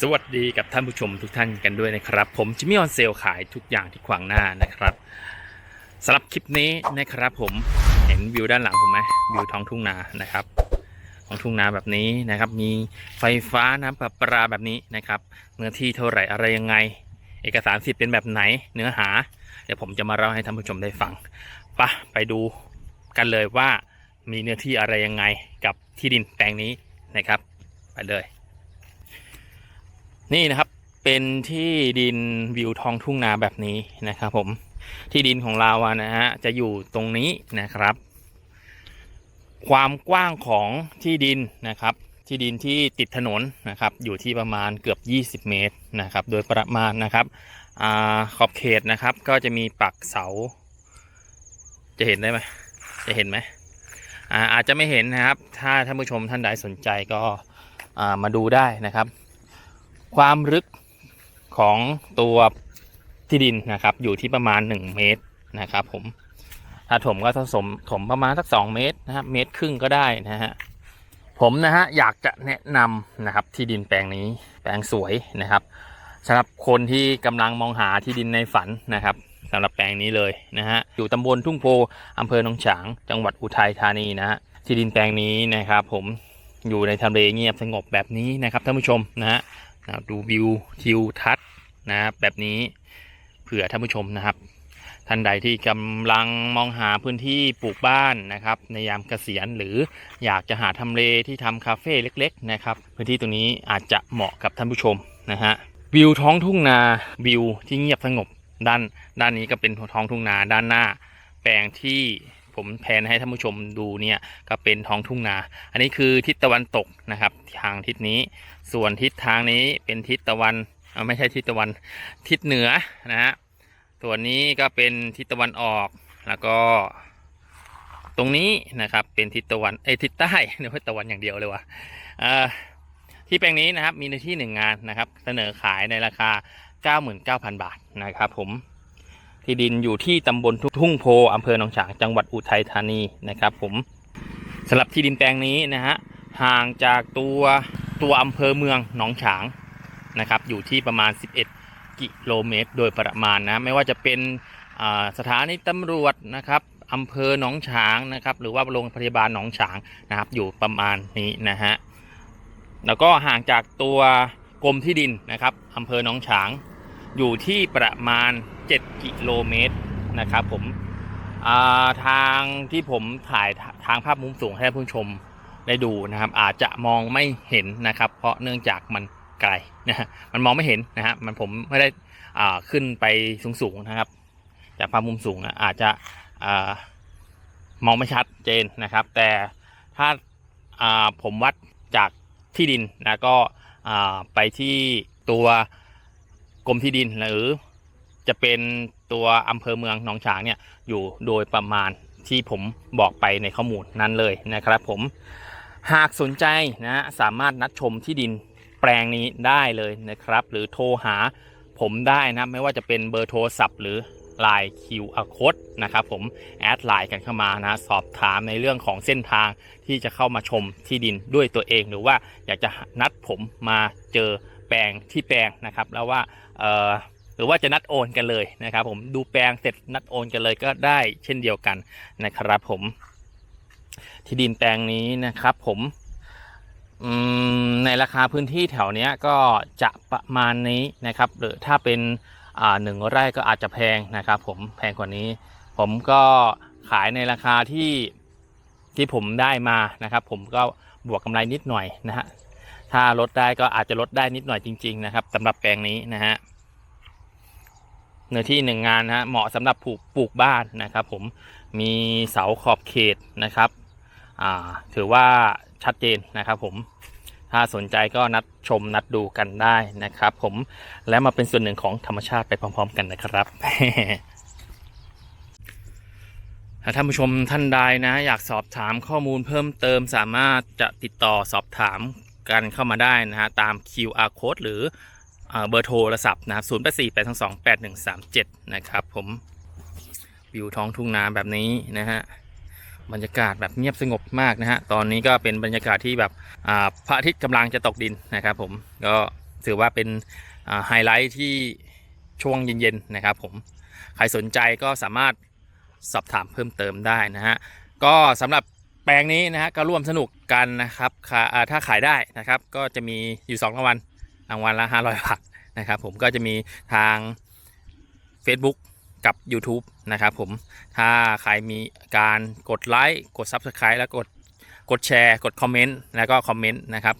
สวัสดีกับท่านผู้ชมทุกท่านกันด้วยนะครับ ผมจิมมี่ออนเซลขายทุกอย่างที่ขวางหน้านะครับสำหรับคลิปนี้นะครับ ผมเห็นวิวด้านหลังผมไหมวิวท้องทุ่งนานะครับท้องทุ่งนาแบบนี้นะครับ มีไฟฟ้าน้ำประปาแบบนี้นะครับเนื้อที่เท่าไหร่อะไรยังไง เอกสารสิทธิ์เป็นแบบไหนเนื้อหา เดี๋ยวผมจะมาเล่าให้ท่านผู้ชมได้ฟังปะไปดูกันเลยว่ามีเนื้อที่อะไรยังไงกับที่ดินแปลงนี้นะครับ ไปเลย นี่นะครับเป็นที่ดินวิวท้องทุ่งนาแบบนี้นะครับ ผมที่ดินของเราอะนะฮะจะอยู่ตรงนี้นะครับ ความกว้างของที่ดินนะครับ ที่ดินที่ติดถนนนะครับ อยู่ที่ประมาณเกือบ 20 เมตรนะครับ โดยประมาณนะครับอขอบเขตนะครับ ก็จะมีปักเสา จะเห็นได้ไหมจะเห็นไหมอาอาจจะไม่เห็นนะครับ ถ้าท่านผู้ชมท่านใดสนใจก็มาดูได้นะครับ ความลึกของตัวที่ดินนะครับ อยู่ที่ประมาณ 1 เมตรนะครับผมถ้าถมก็ผสมถมประมาณสัก 2 เมตรนะครับเมตรครึ่งก็ได้นะฮะผมนะฮะอยากจะแนะนำนะครับที่ดินแปลงนี้แปลงสวยนะครับสำหรับคนที่กำลังมองหาที่ดินในฝันนะครับสำหรับแปลงนี้เลยนะฮะอยู่ตำบลทุ่งโพอำเภอหนองฉาง จังหวัดอุทัยธานีนะฮะที่ดินแปลงนี้นะครับ ผมอยู่ในทำเลเงียบสงบแบบนี้นะครับท่านผู้ชมนะฮะ นะดูวิวทิวทัศน์นะครับแบบนี้เผื่อท่านผู้ชมนะครับ ท่านใดที่กำลังมองหาพื้นที่ปลูกบ้านนะครับ ในยามเกษียณหรืออยากจะหาทำเลที่ทำคาเฟ่เล็ก ๆ นะครับ พื้นที่ตรงนี้อาจจะเหมาะกับท่านผู้ชมนะฮะวิวท้องทุ่งนาวิวที่เงียบสงบด้านด้านนี้ก็เป็นท้องทุ่งนาด้านหน้า แปลงที่ ผมแพนให้ท่านผู้ชมดูเนี่ยก็เป็นท้องทุ่งนา อันนี้คือทิศตะวันตกนะครับ ทางทิศนี้ ส่วนทิศทางนี้เป็นทิศตะวันไม่ใช่ทิศตะวันทิศเหนือนะฮะส่วนนี้ก็เป็นทิศตะวันออกแล้วก็ตรงนี้นะครับเป็นทิศตะวันเอทิศใต้เดี๋ยวตะวันอย่างเดียวเลยวะเอ่อที่แปลงนี้นะครับมีในที่หนึ่งงานนะครับ เสนอขายในราคา 99,000 บาทนะครับผม ที่ดินอยู่ที่ตำบลทุ่งโพอำเภอหนองฉางจังหวัดอุทัยธานีนะครับ ผมสำหรับที่ดินแปลงนี้นะฮะห่างจากตัวตัวอำเภอเมืองหนองฉางนะครับ อยู่ที่ประมาณ 11 กิโลเมตร โดยประมาณนะ ไม่ว่าจะเป็นสถานีตำรวจนะครับอำเภอหนองฉางนะครับ หรือว่าโรงพยาบาลหนองฉางนะครับ อยู่ประมาณนี้นะฮะแล้วก็ห่างจากตัวกรมที่ดินนะครับอำเภอหนองฉางอยู่ที่ประมาณ 7กิโลเมตรนะครับ ผมาทางที่ผมถ่ายทางภาพมุมสูงให้ท่านผู้ชมได้ดูนะครับ อาจจะมองไม่เห็นนะครับ เพราะเนื่องจากมันไกลนะฮะมันมองไม่เห็นนะฮะมันผมไม่ได้อ่าขึ้นไปสูงๆนะครับ จากภาพมุมสูงนะอาจจะอ่ามองไม่ชัดเจนนะครับ แต่ถ้าอ่าผมวัดจากที่ดินนะก็อ่าไปที่ตัวกรมที่ดินหรือ จะเป็นตัวอำเภอเมืองหนองฉางเนี่ยอยู่โดยประมาณที่ผมบอกไปในข้อมูลนั้นเลยนะครับผมหากสนใจนะสามารถนัดชมที่ดินแปลงนี้ได้เลยนะครับ หรือโทรหาผมได้นะไม่ว่าจะเป็นเบอร์โทรศัพท์หรือ Line QR Code นะครับผมแอดไลน์กันเข้ามานะสอบถามในเรื่องของเส้นทางที่จะเข้ามาชมที่ดินด้วยตัวเอง หรือว่าอยากจะนัดผมมาเจอแปลงที่แปลงนะครับ แล้วว่า หรือว่าจะนัดโอนกันเลยนะครับ ผมดูแปลงเสร็จนัดโอนกันเลยก็ได้เช่นเดียวกันนะครับ ผม ที่ดินแปลงนี้นะครับ ผมในราคาพื้นที่แถวนี้ก็จะประมาณนี้นะครับ หรือถ้าเป็นหนึ่งไร่ก็อาจจะแพงนะครับ ผมแพงกว่านี้ ผมก็ขายในราคาที่ที่ผมได้มานะครับ ผมก็บวกกำไรนิดหน่อยนะฮะถ้าลดได้ก็อาจจะลดได้นิดหน่อยจริง ๆ นะครับสำหรับแปลงนี้นะฮะ เนื้อที่หนึ่งงานนะฮะเหมาะสำหรับปลูกปลูกบ้านนะครับผมมีเสาขอบเขตนะครับถือว่าชัดเจนนะครับผมถ้าสนใจก็นัดชมนัดดูกันได้นะครับ ผมและมาเป็นส่วนหนึ่งของธรรมชาติไปพร้อม ๆ กันนะครับถ้าท่านผู้ชมท่านใดนะ อยากสอบถามข้อมูลเพิ่มเติมสามารถจะติดต่อสอบถามกันเข้ามาได้นะฮะตาม QR code หรือ เบอร์โทรศัพท์นะครับ0 8 4 8 2 2 8 1 3 7นะครับผมวิวท้องทุ่งนาแบบนี้นะฮะบรรยากาศแบบเงียบสงบมากนะฮะตอนนี้ก็เป็นบรรยากาศที่แบบพระอาทิตย์กำลังจะตกดินนะครับผมก็ถือว่าเป็นไฮไลท์ที่ช่วงเย็นๆนะครับผมใครสนใจก็สามารถสอบถามเพิ่มเติมได้นะฮะก็สำหรับแปลงนี้นะฮะก็ร่วมสนุกกันนะครับถ้าขายได้นะครับ ก็จะมีอยู่2รางวัล รางวัลละ 500 บาทนะครับผมก็จะมีทาง Facebook กับ YouTube นะครับผมถ้าใครมีการกดไลค์กด Subscribe แล้วกดกดแชร์กดคอมเมนต์แล้วก็คอมเมนต์นะครับ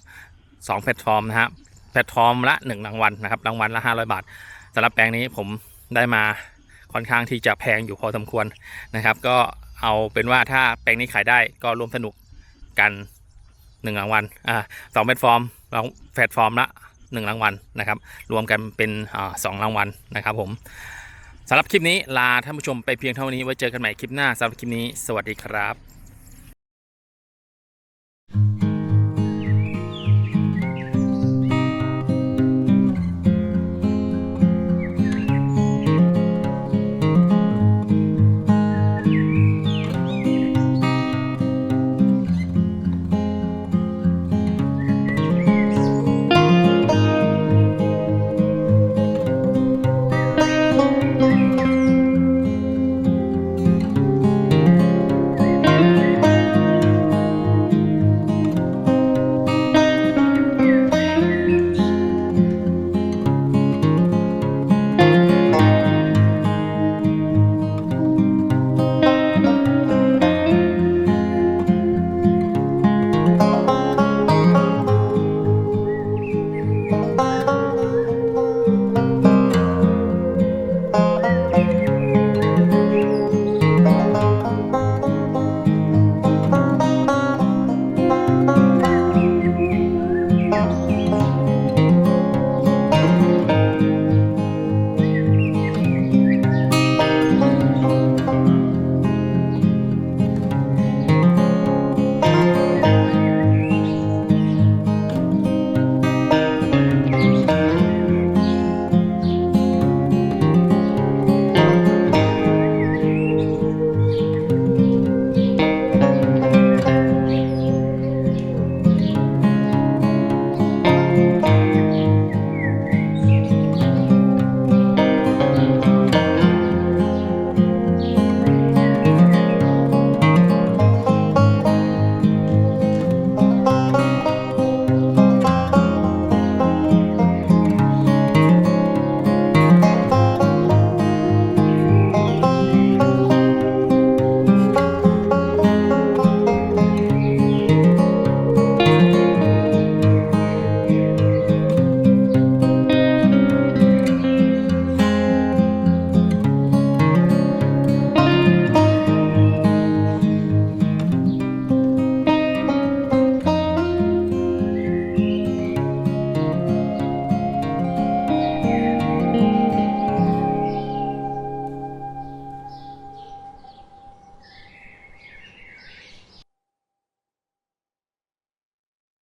สองแพลตฟอร์มนะครับแพลตฟอร์มละ 1 รางวัลนะครับรางวัลละ 500 บาทสำหรับแปลงนี้ผมได้มาค่อนข้างที่จะแพงอยู่พอสมควรนะครับ ก็เอาเป็นว่าถ้าแปลงนี้ขายได้ก็ร่วมสนุกกัน 1 รางวัลอ่าสองแพลตฟอร์มแพลตฟอร์มละ 1รางวัลนะครับ รวมกันเป็นอสองรางวัลนะครับผมสำหรับคลิปนี้ลาท่านผู้ชมไปเพียงเท่านี้ไว้เจอกันใหม่คลิปหน้าสำหรับคลิปนี้ สวัสดีครับ